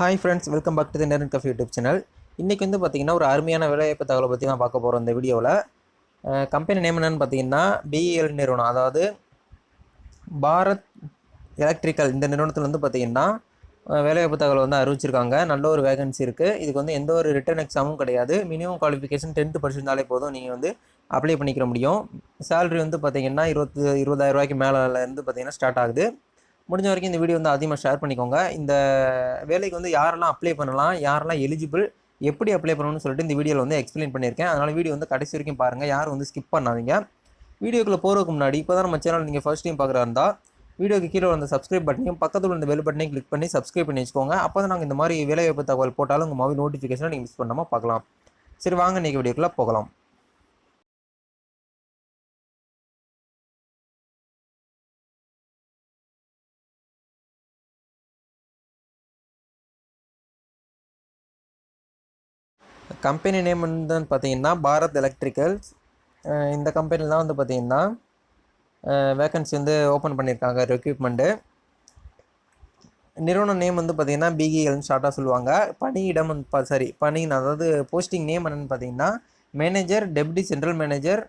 Hi friends welcome back to the நேரன் கஃபி YouTube channel இன்றைக்கி வந்து பார்த்திங்கன்னா ஒரு அருமையான வேலைவாய்ப்பு தகவலை பற்றி தான் பார்க்க போகிறோம் இந்த வீடியோவில் கம்பெனி நேம் என்னென்னு பார்த்தீங்கன்னா பிஇஎல் நிறுவனம். அதாவது பாரத் எலக்ட்ரிக்கல் இந்த நிறுவனத்தில் வந்து பார்த்திங்கன்னா வேலைவாய்ப்பு தகவல் வந்து அறிவிச்சிருக்காங்க. நல்ல ஒரு வேகன்சி இருக்குது இதுக்கு வந்து எந்த ஒரு ரிட்டன் எக்ஸாமும் கிடையாது. மினிமம் குவாலிஃபிகேஷன் டென்த்து படிச்சிருந்தாலே போதும் நீங்கள் வந்து அப்ளை பண்ணிக்கிற முடியும். சேலரி வந்து பார்த்திங்கன்னா இருபத்து இருபதாயிரம் ரூபாய்க்கு மேலே இருந்து பார்த்திங்கன்னா ஸ்டார்ட் ஆகுது. முடிஞ்ச வரைக்கும் இந்த வீடியோ வந்து அதிகமாக ஷேர் பண்ணிக்கோங்க. இந்த வேலைக்கு வந்து யாரெல்லாம் அப்ளை பண்ணலாம் யாரெல்லாம் எலிஜிபிள் எப்படி அப்ளை பண்ணணும்னு சொல்லிட்டு இந்த வீடியோவில் வந்து எக்ஸ்பிளைன் பண்ணியிருக்கேன். அதனால் வீடியோ வந்து கடைசி வரைக்கும் பாருங்கள் யாரும் வந்து ஸ்கிப் பண்ணாதீங்க. வீடியோக்குள்ளே போகிறதுக்கு முன்னாடி இப்போ தான் நம்ம சேனல் நீங்கள் ஃபஸ்ட் டைம் பார்க்குறா இருந்தால் வீடியோக்கு கீழே வந்து சப்ஸ்கிரைப் பட்டனையும் பக்கத்தில் இந்த பெல் பட்டனையும் கிளிக் பண்ணி சப்ஸ்கிரைப் பண்ணி வச்சுக்கோங்க. அப்போ தான் நாங்கள் இந்த மாதிரி வேலைவாய்ப்பு தகவல் போட்டாலும் உங்கள் மாதிரி நோட்டிஃபிகேஷனை நீங்கள் மிஸ் பண்ணாமல் பார்க்கலாம். சரி வாங்க இன்றைக்கி வீடியோக்குள்ளே போகலாம். கம்பெனி நேம் வந்து பார்த்தீங்கன்னா பாரத் எலக்ட்ரிக்கல்ஸ் இந்த கம்பெனிலாம் வந்து பார்த்தீங்கன்னா வேக்கன்சி வந்து ஓப்பன் பண்ணியிருக்காங்க ரெக்யூப்மெண்ட்டு நிறுவன நேம் வந்து பார்த்தீங்கன்னா பிகிஎல்னு ஷார்ட்டாக சொல்லுவாங்க. பணியிடம் வந்து பா- சாரி பணி அதாவது போஸ்டிங் நேம் என்னென்னு பார்த்தீங்கன்னா manager deputy central manager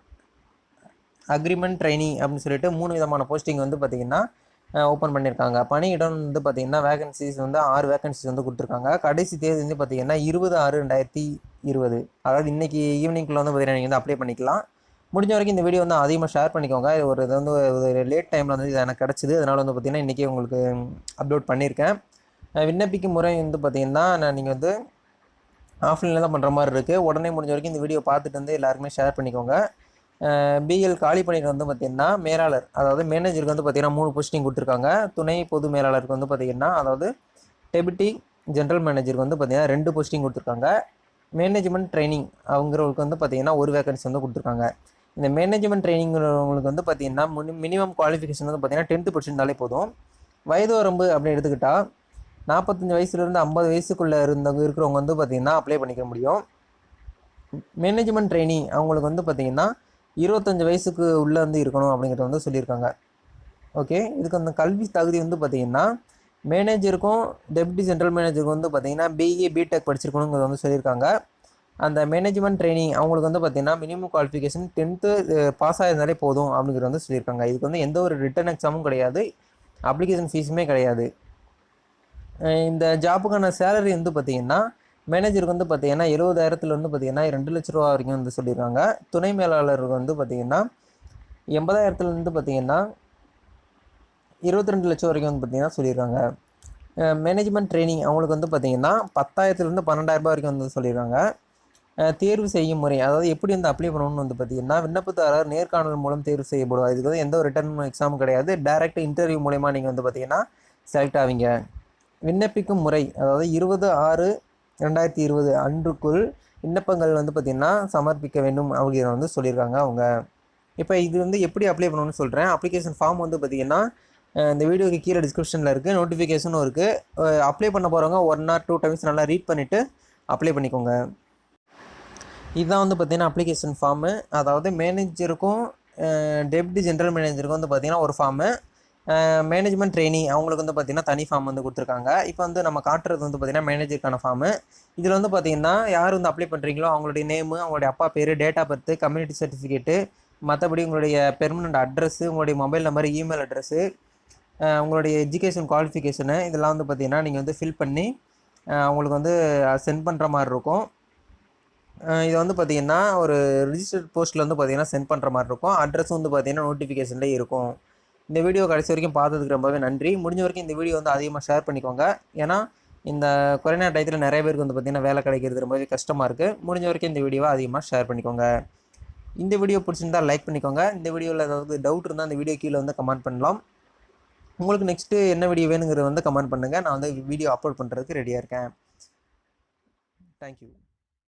agreement trainee அப்படின்னு சொல்லிட்டு மூணு விதமான போஸ்டிங் வந்து பார்த்திங்கன்னா ஓப்பன் பண்ணியிருக்காங்க பணியிடம் வந்து பார்த்தீங்கன்னா வேகன்சிஸ் வந்து ஆறு வேகன்சிஸ் வந்து கொடுத்துருக்காங்க. கடைசி தேதி வந்து பார்த்தீங்கன்னா இருபது ஆறு ரெண்டாயிரத்தி இருபது. அதாவது இன்னைக்கு ஈவினிங்குள்ளே வந்து பார்த்தீங்கன்னா நீங்கள் வந்து அப்ளை பண்ணிக்கலாம். முடிஞ்ச வரைக்கும் இந்த வீடியோ வந்து அதிகமாக ஷேர் பண்ணிக்கோங்க. இது ஒரு இது வந்து ஒரு லேட் டைமில் வந்து இது எனக்கு கிடச்சிது. அதனால் வந்து பார்த்தீங்கன்னா இன்றைக்கி உங்களுக்கு அப்லோட் பண்ணியிருக்கேன் விண்ணப்பிக்கும் முறை வந்து பார்த்தீங்கன்னா நான் நீங்கள் வந்து ஆஃப்லைனில் தான் பண்ணுற மாதிரி இருக்குது உடனே முடிஞ்ச வரைக்கும் இந்த வீடியோ பார்த்துட்டு வந்து எல்லாருக்குமே ஷேர் பண்ணிக்கோங்க. பிஎல் காலி பண்ணிட்டு வந்து பார்த்தீங்கன்னா மேலாளர் அதாவது மேனேஜருக்கு வந்து பார்த்திங்கன்னா மூணு போஸ்டிங் கொடுத்துருக்காங்க. துணை பொது மேலாளருக்கு வந்து பார்த்தீங்கன்னா அதாவது டெபிட்டி ஜென்ரல் மேனேஜருக்கு வந்து பார்த்திங்கன்னா ரெண்டு போஸ்டிங் கொடுத்துருக்காங்க. மேனேஜ்மெண்ட் ட்ரைனிங் அவங்கிறவங்களுக்கு வந்து பார்த்தீங்கன்னா ஒரு வேகன்சி வந்து கொடுத்துருக்காங்க. இந்த மேனேஜ்மெண்ட் ட்ரைனிங்கிறவங்களுக்கு வந்து பார்த்தீங்கன்னா மினிமம் குவாலிஃபிகேஷன் வந்து பார்த்திங்கன்னா டென்த்து படிச்சிருந்தாலே போதும். வயது வரம்பு அப்படின்னு எடுத்துக்கிட்டால் நாற்பத்தஞ்சு வயசுலேருந்து ஐம்பது வயசுக்குள்ளே இருந்தவங்க இருக்கிறவங்க வந்து பார்த்திங்கன்னா அப்ளை பண்ணிக்க முடியும். மேனேஜ்மெண்ட் ட்ரைனிங் அவங்களுக்கு வந்து பார்த்திங்கன்னா இருபத்தஞ்சு வயசுக்கு உள்ளே வந்து இருக்கணும் அப்படிங்கிறத வந்து சொல்லியிருக்காங்க. ஓகே இதுக்கு அந்த கல்வி தகுதி வந்து பார்த்தீங்கன்னா மேனேஜருக்கும் டெப்டி சென்ட்ரல் மேனேஜருக்கும் வந்து பார்த்தீங்கன்னா பிஇ பிடெக் படிச்சிருக்கணுங்கிறத வந்து சொல்லியிருக்காங்க. அந்த மேனேஜ்மெண்ட் ட்ரைனிங் அவங்களுக்கு வந்து பார்த்தீங்கன்னா மினிமம் குவாலிஃபிகேஷன் டென்த்து பாஸ் ஆகிருந்தாலே போதும் அப்படிங்கிறத வந்து சொல்லியிருக்காங்க. இதுக்கு வந்து எந்த ஒரு ரிட்டன் எக்ஸாமும் கிடையாது. அப்ளிகேஷன் ஃபீஸுமே கிடையாது. இந்த ஜாப்புக்கான சேலரி வந்து பார்த்தீங்கன்னா மேனேஜருக்கு வந்து பார்த்தீங்கன்னா எழுபதாயிரத்துல வந்து பார்த்தீங்கன்னா ரெண்டு லட்ச ரூபா வரைக்கும் வந்து சொல்லியிருக்காங்க துணை மேலாளருக்கு வந்து பார்த்தீங்கன்னா எண்பதாயிரத்துலேருந்து பார்த்தீங்கன்னா இருபத்தி ரெண்டு லட்சம் வரைக்கும் வந்து பார்த்தீங்கன்னா சொல்லியிருக்காங்க மேனேஜ்மெண்ட் ட்ரைனிங் அவங்களுக்கு வந்து பார்த்தீங்கன்னா பத்தாயிரத்துலேருந்து பன்னெண்டாயிரம் ரூபாய் வரைக்கும் வந்து சொல்லியிருக்காங்க தேர்வு செய்யும் முறை அதாவது எப்படி வந்து அப்ளை பண்ணணும்னு வந்து பார்த்தீங்கன்னா விண்ணப்பதாரர் நேர்காணல் மூலம் தேர்வு செய்யப்படுவார். இதுக்கு வந்து எந்த ஒரு ரிட்டர்ன் எக்ஸாமும் கிடையாது. டைரக்ட் இன்டர்வியூ மூலயமா நீங்கள் வந்து பார்த்தீங்கன்னா செலக்ட் ஆவீங்க. விண்ணப்பிக்கும் முறை அதாவது இருபது ஆறு ரெண்டாயிரத்தி இருபது அன்றுக்குள் விண்ணப்பங்கள் வந்து பார்த்திங்கன்னா சமர்ப்பிக்க வேண்டும் அப்படிங்கிற வந்து சொல்லியிருக்காங்க அவங்க. இப்போ இது வந்து எப்படி அப்ளை பண்ணணும்னு சொல்கிறேன் அப்ளிகேஷன் ஃபார்ம் வந்து பார்த்திங்கன்னா இந்த வீடியோக்கு கீழே டிஸ்கிரிப்ஷனில் இருக்குது நோட்டிஃபிகேஷனும் இருக்குது அப்ளை பண்ண போகிறவங்க ஒன் ஆர் டூ டைம்ஸ் நல்லா ரீட் பண்ணிவிட்டு அப்ளை பண்ணிக்கோங்க. இதுதான் வந்து பார்த்திங்கன்னா அப்ளிகேஷன் ஃபார்மு அதாவது மேனேஜருக்கும் டெப்டி ஜென்ரல் மேனேஜருக்கும் வந்து பார்த்தீங்கன்னா ஒரு ஃபார்மு மேனேஜ்மெண்ட் ட்ரெயினி அவங்களுக்கு வந்து பார்த்தீங்கன்னா தனி ஃபார்ம் வந்து கொடுத்துருக்காங்க. இப்போ வந்து நம்ம காட்டுறது வந்து பார்த்தீங்கன்னா மேனேஜருக்கான ஃபார்மு இதில் வந்து பார்த்தீங்கன்னா யார் வந்து அப்ளை பண்ணுறீங்களோ அவங்களுடைய நேமு அவங்களுடைய அப்பா பேர் date of birth community certificate மற்றபடி உங்களுடைய பெர்மனண்ட் அட்ரஸ்ஸு உங்களுடைய மொபைல் நம்பர் இமெயில் அட்ரஸ்ஸு உங்களுடைய எஜுகேஷன் குவாலிஃபிகேஷனு இதெல்லாம் வந்து பார்த்தீங்கன்னா நீங்கள் வந்து ஃபில் பண்ணி அவங்களுக்கு வந்து சென்ட் பண்ணுற மாதிரி இருக்கும். இது வந்து பார்த்தீங்கன்னா ஒரு ரிஜிஸ்டர்ட் போஸ்ட்டில் வந்து பார்த்தீங்கன்னா சென்ட் பண்ணுற மாதிரி இருக்கும். அட்ரஸும் வந்து பார்த்தீங்கன்னா நோட்டிஃபிகேஷன்லேயே இருக்கும். இந்த வீடியோ கடைசி வரைக்கும் பார்த்ததுக்கு ரொம்பவே நன்றி. முடிஞ்ச வரைக்கும் இந்த வீடியோ வந்து அதிகமாக ஷேர் பண்ணிக்கோங்க. ஏன்னா இந்த கொரோனா டயத்தில் நிறைய பேருக்கு வந்து பார்த்தீங்கன்னா வேலை கிடைக்கிறது ரொம்பவே கஷ்டமாக இருக்குது முடிஞ்ச வரைக்கும் இந்த வீடியோவை அதிகமாக ஷேர் பண்ணிக்கோங்க. இந்த வீடியோ பிடிச்சிருந்தா லைக் பண்ணிக்கோங்க. இந்த வீடியோவில் ஏதாவது டவுட் இருந்தால் இந்த வீடியோ கீழே வந்து கமெண்ட் பண்ணலாம். உங்களுக்கு நெக்ஸ்ட்டு என்ன வீடியோ வேணுங்கிறத வந்து கமெண்ட் பண்ணுங்கள் நான் வந்து வீடியோ அப்லோட் பண்ணுறதுக்கு ரெடியாக இருக்கேன். தேங்க்யூ